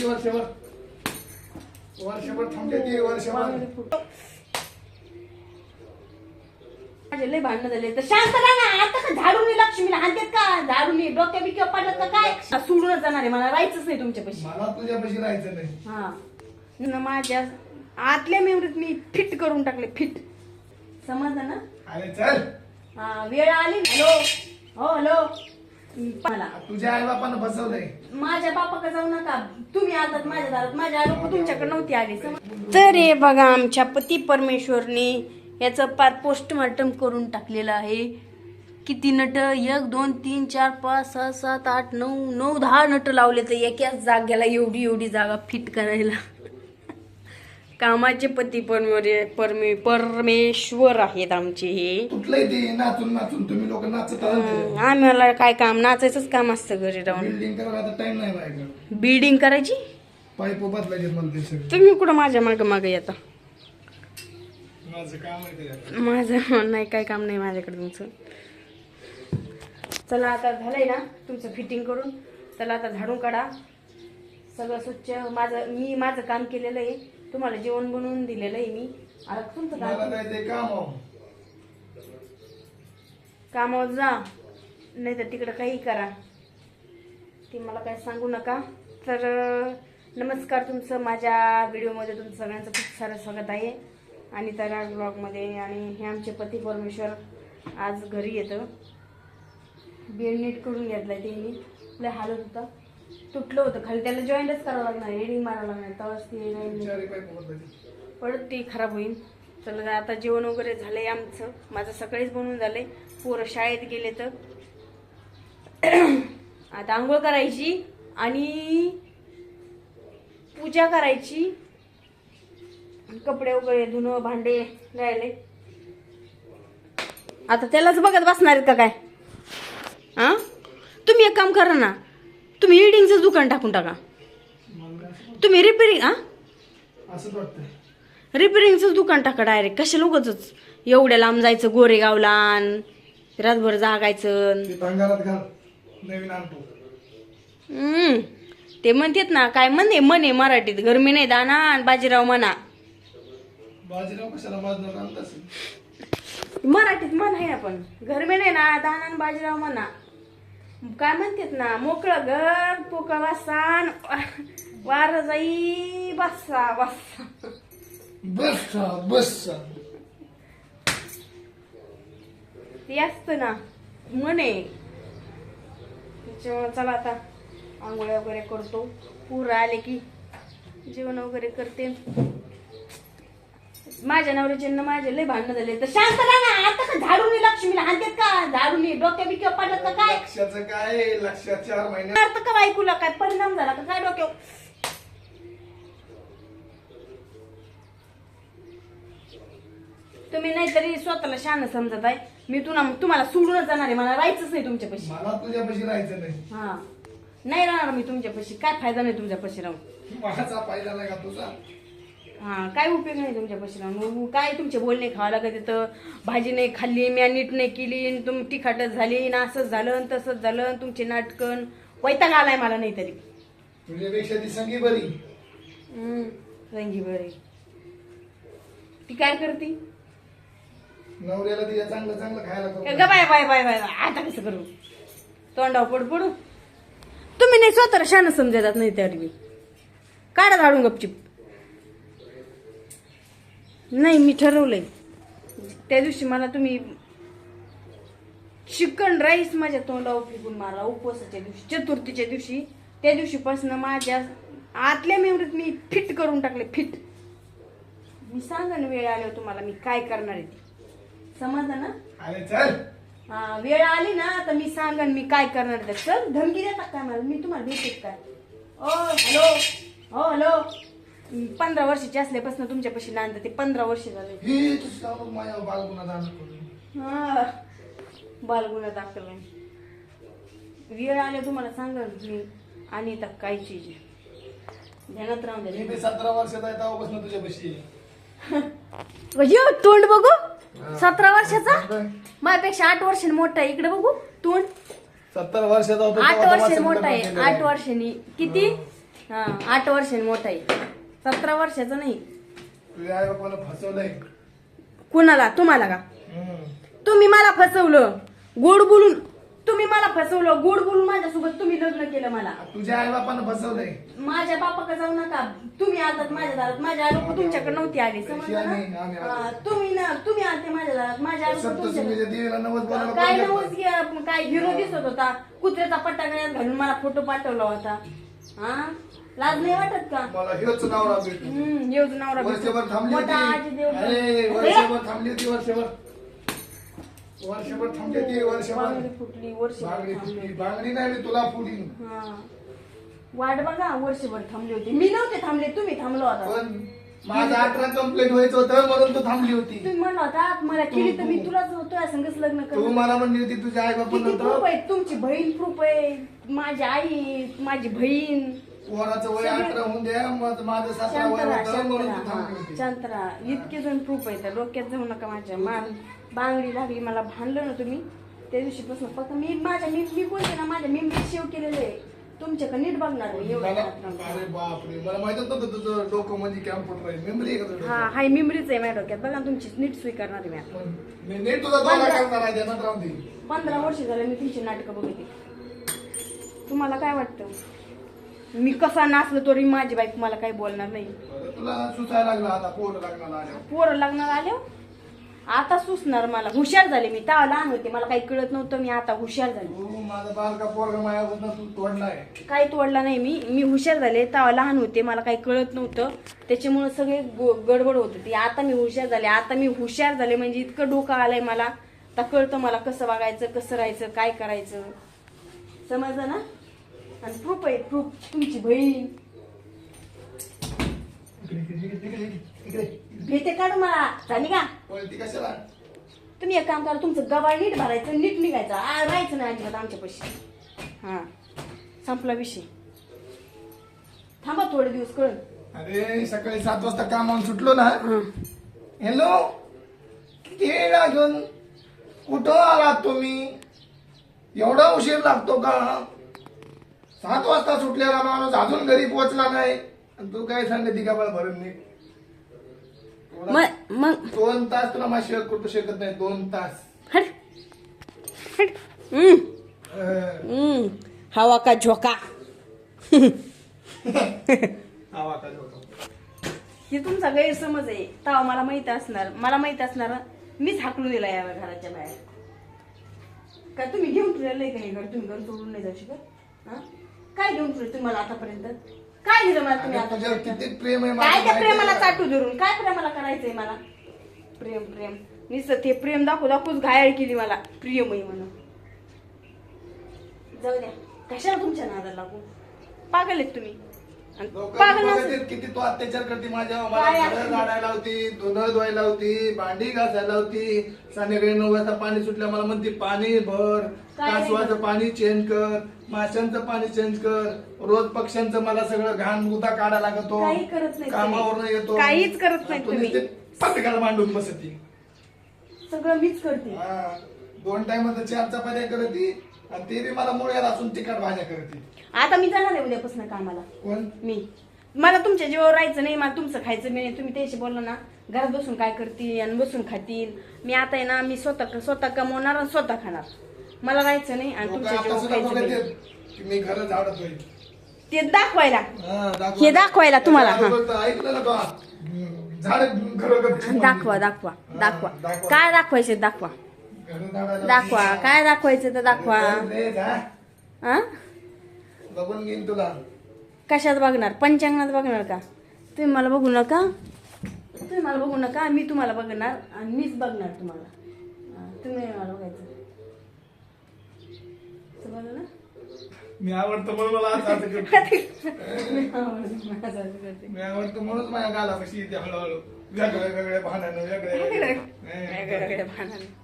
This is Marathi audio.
ती वर्षभर? वर्षभर थांबते ती वर्षभर. माझे लय भांडणं झाले. तर शांत राहा ना. आता का झाडून लक्ष्मीला हातात का? झाडून डोक्या बिक्या पडलं का? काय? सोडूनच जाणार आहे. मला राहायचंच नाही तुमच्यापाशी. मला तुझ्यापाशी राहायचं नाही. हा. न माझ्या आतल्या मेमरीत मी फिट करून टाकले. फिट. समजलं ना? अरे चल. हा वेळ आली. हॅलो. हो हॅलो. मला. तुझ्या आई बापानं फसवलंय माझ्या बापाकडे जाऊ नका. तुम्ही आलात माझ्या दारात. माझ्या आई बापा तुमच्याकडे नव्हती आली तर हे बघा आमच्या पती परमेश्वरने याचं पार पोस्टमार्टम करून टाकलेलं आहे. किती नट? एक दोन तीन चार पाच सहा सात आठ नऊ नऊ दहा नट लावले तर एकाच जाग्याला एवढी एवढी जागा फिट करायला. कामाचे पती परमे परमे परमेश्वर आहेत आमचे हे. कुठलंही ते नाचून नाचून तुम्ही लोक नाचत आम्हाला काय काम? नाचायचंच काम असतं घरी राहून. बिल्डिंग करायला आता टाइम नाही माझ्याकडे बिल्डिंग करायची? पाईप बदलायचे मला ते सगळे. तुम्ही कुठं माझ्या मागं मागं येता? माझं काम आहे माझं नाही काय काम नाही माझ्याकडे तुमचं. चला आता झालंय ना तुमचं फिटिंग करून. चला आता झाडून काढा. सगळं स्वच्छ. माझं मी माझं काम केलेलं आहे. तुम्हाला जेवण बनवून दिलेलं आहे मी. आता तुमचं मला काय ते हो. कामावर जा नाही तर तिकडं काही करा. ते मला काय सांगू नका. तर नमस्कार तुमचं. माझ्या व्हिडिओमध्ये तुमचं सगळ्यांचं खूप सारं स्वागत आहे. आणि तर आज ब्लॉगमध्ये आणि हे आमचे पती परमेश्वर आज घरी येतं. बेड नीट करून घेतलाय त्यांनी. लय हालत होता. तुटलं होतं. खाली त्याला जॉईंटच करावं लागणार. रेडिंग मारावं लागणार. तेव्हाच ते नाही परत ती खराब होईल चला आता जेवण वगैरे झालंय आमचं. माझं सकाळीच बनवून झालंय. पोरं शाळेत गेले तर. आता आंघोळ करायची आणि पूजा करायची. कपडे वगैरे धुणं भांडे राहिले. आता त्यालाच बघत बसणार आहेत का काय? हा तुम्ही एक काम करा ना. तुम्ही इडिंगचं दुकान टाकून टाका. तुम्ही रिपेरिंग हा वाटतंय. रिपेरिंगचंच दुकान टाका डायरेक्ट कशा लोकच एवढ्या लांब जायचं गोरेगावला आण, रातभर जागायचं ते म्हणतात ना काय म्हणते म्हणे मराठीत गरमी नाही दाना आणि बाजीराव म्हणा. मराठीत म्हण आहे आपण गरमी नाही ना दाना आणि बाजीराव म्हणा. काय म्हणतात ना मोकळं घर पोकळ वासान वार जाई बसा बसा. बस बस. ते असतं ना म्हणे. त्याच्यामुळे चला आता आंघोळ्या वगैरे करतो. पूर आले की जेवण वगैरे करते. माझ्या नवऱ्याचे माझे लय भांडणं झाले. तर शांत राहा ना आता का झाडून लक्ष्मीला हातात का? झाडून डोक्या बिक्या पडलं का काय? लक्षाचं काय लक्षात चार महिने. अर्थ का बायकोला काय परिणाम झाला का काय डोक्यावर? तुम्ही नाहीतरी स्वतःला शान समजत आहे मी तुला तुम्हाला सोडूनच जाणार आहे. मला राहायचंच नाही तुमच्यापाशी. मला तुझ्यापाशी राहायचं नाही. हा. नाही राहणार मी तुमच्यापाशी. काय फायदा नाही तुमच्यापाशी राहून. माझा फायदा नाही का तुझा? हा काय उपयोग नाही तुमच्यापाशी राहून मग काय तुमचे बोलणे खावा लागत तिथं भाजी नाही खाल्ली मी नीट नाही केली तुम तिखाटच झाली ना असंच झालं तसंच झालं तुमचे नाटकन वैताग आलाय मला नाही तरी. तुझ्यापेक्षा ती संगी बरी. हम्म, रंगी बरे. ती काय करते? नवऱ्याला तिच्या चांगलं चांगलं खायला ग करू बाय बाय बाय बाय आता कसं करू? तोंडाव पड पडू. तुम्ही नाही स्वतःला शान समजतात नाही तरी मी काढा झाडून गपचिप. नाही मी ठरवलंय. त्या दिवशी मला तुम्ही चिकन राईस माझ्या तोंडावर फेकून मारा उपवासाच्या दिवशी चतुर्थीच्या दिवशी. त्या दिवशीपासून माझ्या आतल्या मेमरीत मी फिट करून टाकले फिट मी सांगा ना वेळ आल्यावर तुम्हाला मी काय करणार आहे ते. समजलं ना? हा वेळ आली ना तर मी सांगन मी काय करणार आहे. चल धमकी देता काय मला? मी तुम्हाला भेटेल काय? ओ हॅलो. हो हॅलो. पंधरा वर्षाची असल्यापासून तुमच्यापाशी नांद ते पंधरा वर्ष झाले. हे तुझ्या माझ्या बालगुणा दान करून. हा बालगुन्हा दाखल आहे. वेळ आल्या तुम्हाला सांगा मी आणि आता काय चीज आहे. ध्यानात राहून मी द्या बी सतरा वर्षाचा आहे तेव्हापासून तुझ्यापाशी आहे. अयो, तोंड बघू. सतरा वर्षाचा? हा. माझ्यापेक्षा आठ वर्षांनी मोठा आहे. इकडे बघू. तोंड. सत्तर वर्षाचा होतो आठ तेव्हा वर्षांनी मोठा आहे. आठ. वर्षांनी. किती? हा. आठ वर्षांनी मोठा आहे. सतरा वर्षाचा नाही. तुझ्या आई बापाला फसवलंय. कुणाला? तुम्हाला का? हम्म. तुम्ही मला फसवलं. गोड बोलून तुम्ही मला फसवलं. गोड बोलून माझ्यासोबत तुम्ही लग्न केलं मला. तुझ्या आई बापानं फसवलंय. माझ्या बापाकडे जाऊ नका. तुम्ही आलात माझ्या दारात. माझ्या आई लोक तुमच्याकडे नव्हती आली. समजलं आम्ही- आम्ही ना आलो. हा, तुम्ही ना तुम्ही आलते माझ्या दारात. माझ्या सप्तशृंगीच्या तुमच्याकडे देवीला नवस बोलायला काय कोण नवस काय हिरो दिसत होता. कुत्र्याचा पट्टा गळ्यात घालून मला फोटो पाठवला होता. हा? लाज नाही वाटत का? मला हेच नवरा भेटू हम्म येऊ नवरा वर्षभर थांबली मोठा आजी होती देव अरे वर्षभर थांबली होती वर्षभर. वर्षभर थांबली होती वर्षभर. बांगडी फुटली वर्ष बांगडी फुटली. बांगडी नाही मी तुला हा. वाट बघा वर्षभर थांबली होती. मी नव्हते थांबले तुम्ही थांबलो होता पण माझं अठरा कंप्लेंट व्हायचं होतं म्हणून तू थांबली होती. तुम्ही म्हणला होता मला केली तर मी तुलाच होतो संगच लग्न तू मला म्हणली होती तुझ्या आई बापा किती प्रूफ आहे तुमची बहीण प्रूफ आहे. माझी आई माझी बहीण. पोराचं वय अठरा होऊन द्या मग माझं सासरा वय शांतरा होतं म्हणून तू शांतरा थांबली होती शांतरा इतके जण प्रूफ आहेत डोक्यात जाऊ नका माझ्या. मान बांगडी लागली मला भांडलं ना तुम्ही. त्या दिवशीपासून फक्त मी माझ्या मी मी बोलते ना माझ्या मी सेव केलेलं आहे. तुमच्याकडे नीट बघणार मी एवढं मला हात अरे बापरे मला माहितच नव्हतं तुझं डोकं म्हणजे कॅम्प्युटर आहे मेमरी आहे का तुझं हा हाय मेमरीच आहे माझ्या डोक्यात. बघा ना तुमची नीट स्वीकारणार आहे मी आता. मग मी नीट तुझा दोला करणार आहे ध्यानात राहून दे. पंधरा वर्ष झालं मी तुमची नाटकं बघते तुम्हाला काय वाटतं? मी कसा नाचलो तरी माझी बाईक मला काही बोलणार नाही. बरं, तुला सुचायला लागला आता पोरं लागणार पोरं लग्नाला आले आता सुचणार मला. हुशार झाले मी. तेव्हा लहान होते. मला काही कळत नव्हतं. मी आता हुशार झाले. तू माझा बालका पोरगा मायापासून तू तोडलाय काही तोडला नाही मी. मी हुशार झाले. तेव्हा लहान होते. मला काही कळत नव्हतं. त्याच्यामुळे सगळे गो- गडबड होत होती. आता मी हुशार झाले. आता मी हुशार झाले. म्हणजे इतकं डोकं आलंय मला. आता कळतं मला कसं वागायचं कसं राहायचं काय करायचं. समजलं ना? आणि प्रूफ आहे प्रूफ तुमची बहीण. भेटे काढ मला. झाली का पळती कशाला? तुम्ही एक काम करा तुमचं गबाळ नीट भरायचं नीट निघायचं. आ, राहायचं नाही अजिबात आमच्या पैसे हा. संपला विषय. थांबा थोडे दिवस कळून अरे सकाळी सात वाजता कामावून सुटलो ना. हॅलो? किती वेळा घेऊन कुठं आलात तुम्ही? एवढा उशीर लागतो का? सात वाजता सुटलेला माणूस अजून घरी पोहोचला नाही. आणि तू काय सांगते का मला भरून नाही मग मग? दोन तास तुला माझ्याशिवाय कुठं शकत नाही दोन तास. हट. हट. हम्म, अं, हम्म. हवा का झोका? आवा काय होतो. हे तुमचा गैरसमज आहे. तेव्हा मला माहीत असणार. मला माहीत असणार मीच हाकलून दिला या घराच्या बाहेर. काय तुम्ही घेऊन फिरलंय का हे घर? तुम्ही घर सोडून नाही जाऊ शकत? हा? काय घेऊन फिरले तुम्ही मला आतापर्यंत? काय दिलं मला तुम्ही अगं, तुझ्यावर आतापर्यंत? किती प्रेम आहे काय त्या माहिती प्रेमाला आहे? चाटू धरून? काय प्रेमाला करायचंय मला? प्रेम प्रेम. नुसतं ते प्रेम दाखवू दाखवूच घायल केली मला. प्रियमयी म्हणून. जाऊ द्या. कशाला तुमच्या नादा लागू? पागल आहेत तुम्ही. आणि लोकं पागल बघत नसेल- आहेत किती तू अत्याचार करते माझ्या. मला आहे? घरं झाडायला होती धुणं धुवायला होती भांडी घासायला होती संध्याकाळी नऊ वाजता पाणी सुटल्या मला म्हणते पाणी भर. कासवाचं? पाणी चेंज कर माशांचं पाणी चेंज कर रोज पक्ष्यांचं मला सगळं घाण गुता काढा लागतो काही करत नाही कामावरनं. येतो. काहीच करत नाही तू तुम्ही. नुसते पत्रिकाला मांडून बसती. सगळं मीच करते. हा. दोन टायमाचं चार चपात्या करती आणि ते बी मला मुळ्यात असून तिखट भाज्या करते. आता मी जाणार आहे उद्यापासून कामाला. कोण? मी. मला तुमच्या जीवावर राहायचं नाही मला तुमचं खायचं मी नाही. तुम्ही त्याशी बोलला ना. घरात बसून काय करतील आणि बसून खातील. मी आता आहे ना मी स्वतः स्वतः कमवणार आणि स्वतः खाणार. मला राहायचं नाही आणि लोकं तुमच्या आता जीवावर सुद्धा खायचं बघत नाही. आहेत की मी घरं झाडत होईल ते दाखवायला. हा, दाखवा. हे दाखवायला तुम्हाला, हा. तर ऐकलं ना झाड दाखवा दाखवा दाखवा. दाखवा. काय दाखवायचं दाखवा. दाखवा काय दाखवायचं तर दाखवा. हा? बघून घेईन तुला. कशात बघणार? पंचांगणात बघणार का? तुम्ही मला बघू नका. तुम्ही मला बघू नका मी तुम्हाला बघणार आणि मीच बघणार तुम्हाला. हा, तुम्ही नाही मला बघायचं. समजलं ना मी आवडतो म्हणून मला असं असं करते. मी आवडतं, माझं असं करते. मी आवडतो म्हणूनच माझ्या गाला कशी येते हळूहळू वेगळे वेगळे भांडण वेगळे वेगळे वेगळ्या वेगळ्या भानाने.